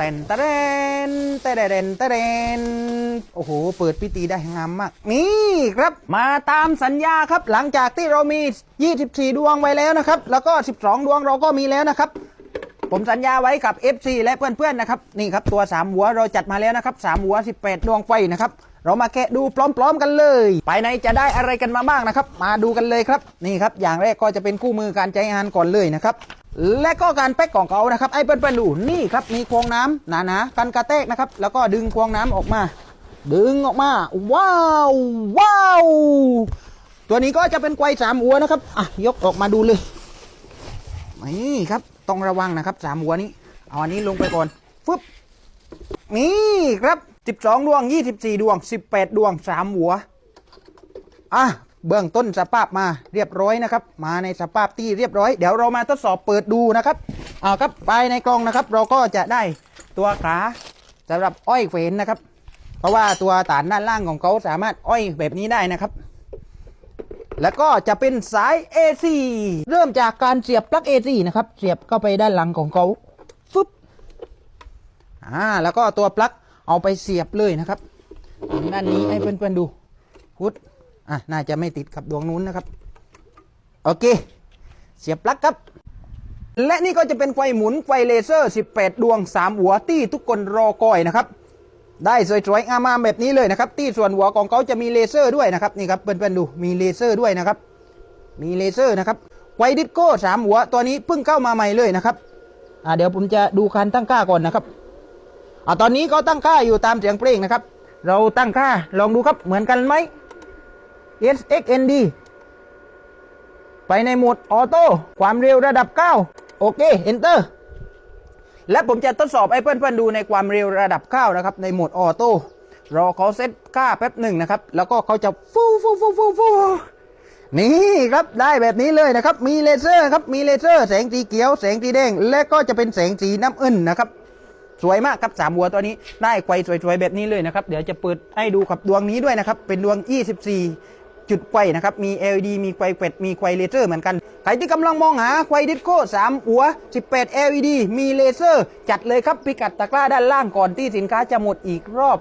ตนตะเรนตะเรนตะเรนโอ้โห เปิดพิธีได้งามมาก นี่ครับ มาตามสัญญาครับหลังจากที่เรามี 24 ดวงไว้แล้วนะครับ แล้วก็ 12 ดวงเราก็มีแล้วนะครับ ผมสัญญาไว้กับ FC และเพื่อนๆนะครับ นี่ครับตัว 3 หัวเราจัดมาแล้วนะครับ 3 หัว 18 ดวงไฟนะครับเรามาแกะดูพร้อม ๆ กันเลยไปในจะได้อะไรกันมาบ้างนะครับ มาดูกันเลยครับ นี่ครับ อย่างแรกก็จะเป็นคู่มือการใช้งานก่อนเลยนะครับ และก็การแพ็กของเขานะครับไอ้เพื่อนๆดูนี่ครับมีควงน้ำหนาๆกันกระแทกนะครับ แล้วก็ดึงควงน้ำออกมา ดึงออกมา ว้าวว้าวตัวนี้ก็จะเป็นไกวสามหัวนะครับอะยกออกมาดูเลยนี่ครับต้องระวังนะครับสามหัวนี้เอาอันนี้ลงไปก่อนฟึบนี่ครับ 12 ดวง 24 ดวง 18 ดวง 3 หัว อะ เบื้องต้นสภาพมาเรียบร้อยนะครับ มาในสภาพที่เรียบร้อย เดี๋ยวเรามาทดสอบเปิดดูนะครับเอาครับไปในกล่องนะครับ เราก็จะได้ตัวขาสำหรับอ้อยเขวนนะครับ เพราะว่าตัวฐานด้านล่างของเขาสามารถอ้อยแบบนี้ได้นะครับ แล้วก็จะเป็นสาย AC เริ่มจากการเสียบปลั๊ก AC นะครับ เสียบเข้าไปด้านหลังของเขาฟึบอ่าแล้วก็ตัวปลั๊กเอาไปเสียบเลยนะครับด้านนี้ให้เพื่อนๆดูพุท อะน่าจะไม่ติดกับดวงนู้นนะครับ โอเค เสียบปลั๊กครับ และนี่ก็จะเป็นไฟหมุนไฟเลเซอร์ 18 ดวง 3 หัวที่ทุกคนรอคอยนะครับ ได้สวยๆงามๆแบบนี้เลยนะครับ ที่ส่วนหัวของเขาจะมีเลเซอร์ด้วยนะครับนี่ครับเพื่อนๆดูมีเลเซอร์ด้วยนะครับ มีเลเซอร์นะครับไวดิสโก้สามหัวตัวนี้เพิ่งเข้ามาใหม่เลยนะครับอ่าเดี๋ยวผมจะดูการตั้งค่าก่อนนะครับอ่าตอนนี้ก็ตั้งค่าอยู่ตามเสียงเพลงนะครับ เราตั้งค่าลองดูครับเหมือนกันไหม SXND ไปในโหมดออโต้ความเร็วระดับ 9 โอเค Enter และผมจะทดสอบให้เพื่อนๆดูในความเร็วระดับข้านะครับ ในโหมดออโต้รอเขาเซตค่าแป๊บหนึ่งนะครับ แล้วก็เขาจะฟูฟูฟูฟูฟูนี่ครับได้แบบนี้เลยนะครับ มีเลเซอร์ครับ มีเลเซอร์แสงสีเขียว แสงสีแดง และก็จะเป็นแสงสีน้ำอึ้นนะครับ สวยมากครับสามหัวตัวนี้ ได้ไกวสวยๆแบบนี้เลยนะครับ เดี๋ยวจะเปิดให้ดูกับดวงนี้ด้วยนะครับ เป็นดวง 24 จุดไกวนะครับ มี LED มีไกวเป็ดมีไกวเลเซอร์เหมือนกัน ใครที่กำลังมองหาไกวดิสโก้3หัว 18 LED มีเลเซอร์ จัดเลยครับพิกัดตะกร้าด้านล่างก่อนที่สินค้าจะหมดอีกรอบ